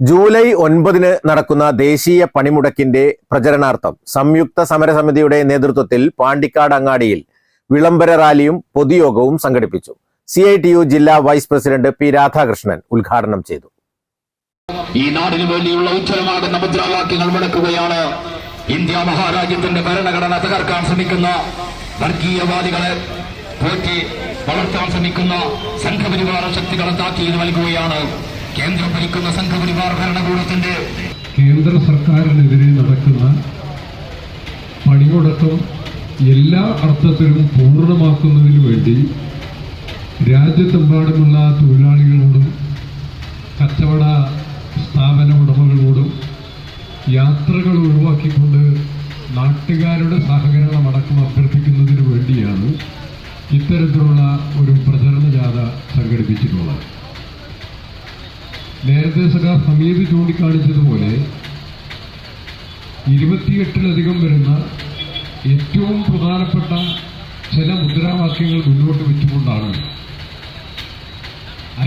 July ഒൻപതിന് നടക്കുന്ന ദേശീയ പണിമുടക്കിന്റെ പ്രചരണാർത്ഥം സംയുക്ത സമരസമിതിയുടെ നേതൃത്വത്തിൽ പാണ്ടിക്കാട് അങ്ങാടിയിൽ വിളംബര റാലിയും പൊതുയോഗവും സംഘടിപ്പിച്ചു. സി ഐ ടി യു ജില്ലാ വൈസ് പ്രസിഡന്റ് പി രാധാകൃഷ്ണൻ ഉദ്ഘാടനം ചെയ്തു. ഈ നാടിനു വേണ്ടിയുള്ള ഉജ്ജ്വലമാകുന്ന മുദ്രാവാക്യങ്ങൾ മുടക്കുകയാണ് ഇന്ത്യ മഹാരാജ്യത്തിന്റെ ഭരണഘടന തകർക്കാൻ ശ്രമിക്കുന്ന വർഗീയവാദികളെ പോറ്റി വളർത്താൻ ശ്രമിക്കുന്ന സംഘപരിവാര ശക്തികളെ താക്കീത് നൽകുകയാണ്. കേന്ദ്രം ഭരിക്കുന്ന സംഘപരിവാർ ഭരണകൂടത്തിന്റെ കേന്ദ്ര സർക്കാരിനെതിരെ നടക്കുന്ന പണിമുടക്കം എല്ലാ അർത്ഥത്തിലും പൂർണമാക്കുന്നതിനു വേണ്ടി രാജ്യത്തെമ്പാടുമുള്ള തൊഴിലാളികളോടും കച്ചവട സ്ഥാപന ഉടമകളോടും യാത്രകൾ ഒഴിവാക്കിക്കൊണ്ട് നാട്ടുകാരുടെ സഹകരണം അടക്കം അഭ്യർത്ഥിക്കുന്നതിന് വേണ്ടിയാണ് ഇത്തരത്തിലുള്ള ഒരു പ്രചരണ ജാഥ സംഘടിപ്പിച്ചിട്ടുള്ളത്. നേരത്തെ സഖാ ഹമീദ് ചൂണ്ടിക്കാണിച്ചതുപോലെ ഇരുപത്തിയെട്ടിലധികം വരുന്ന ഏറ്റവും പ്രധാനപ്പെട്ട ചില മുദ്രാവാക്യങ്ങൾ മുന്നോട്ട് വെച്ചുകൊണ്ടാണ്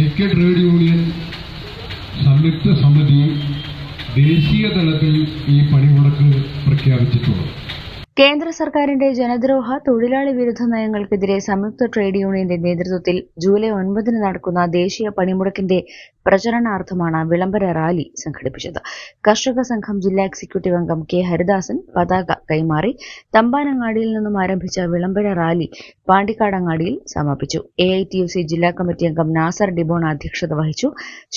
ഐക്യ ട്രേഡ് യൂണിയൻ സംയുക്ത സമിതി ദേശീയ തലത്തിൽ ഈ പണിമുടക്ക് പ്രഖ്യാപിച്ചിട്ടുള്ളത്. കേന്ദ്ര സർക്കാരിന്റെ ജനദ്രോഹ തൊഴിലാളി വിരുദ്ധ നയങ്ങൾക്കെതിരെ സംയുക്ത ട്രേഡ് യൂണിയന്റെ നേതൃത്വത്തിൽ ജൂലൈ ഒൻപതിന് നടക്കുന്ന ദേശീയ പണിമുടക്കിന്റെ പ്രചരണാർത്ഥമാണ് വിളംബര റാലി സംഘടിപ്പിച്ചത്. കർഷക സംഘം ജില്ലാ എക്സിക്യൂട്ടീവ് അംഗം കെ ഹരിദാസൻ പതാക കൈമാറി തമ്പാനങ്ങാടിയിൽ നിന്നും ആരംഭിച്ച വിളംബര റാലി പാണ്ടിക്കാടങ്ങാടിയിൽ സമാപിച്ചു. A I T U C ജില്ലാ കമ്മിറ്റി അംഗം നാസർ ഡിബോൺ അധ്യക്ഷത വഹിച്ചു.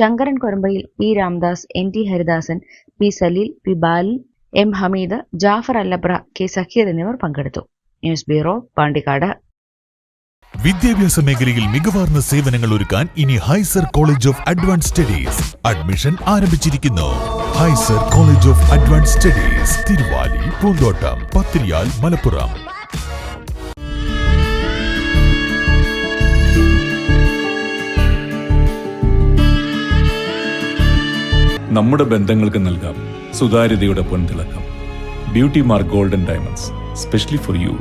Sankaran Korambayil P Ramdas N T Haridasan P Saleel P Balan M Hameed Jafar Allabra K Sakheer എന്നിവർ പങ്കെടുത്തു. News bureau Pandikkad. വിദ്യാഭ്യാസ മേഖലയിൽ മികവാർന്ന സേവനങ്ങൾ ഒരുക്കാൻ ഇനി ഹൈസർ college of advance studies admission ആരംഭിച്ചിരിക്കുന്നു. ഹൈസർ college of advance studies Thiruvali Poonthottam Pathiriyal Malappuram. നമ്മുടെ ബന്ധങ്ങൾക്ക് നൽകാം. സുതാര്യതയുടെ പൊൻതിളക്കം. Beauty mark golden diamonds specially for you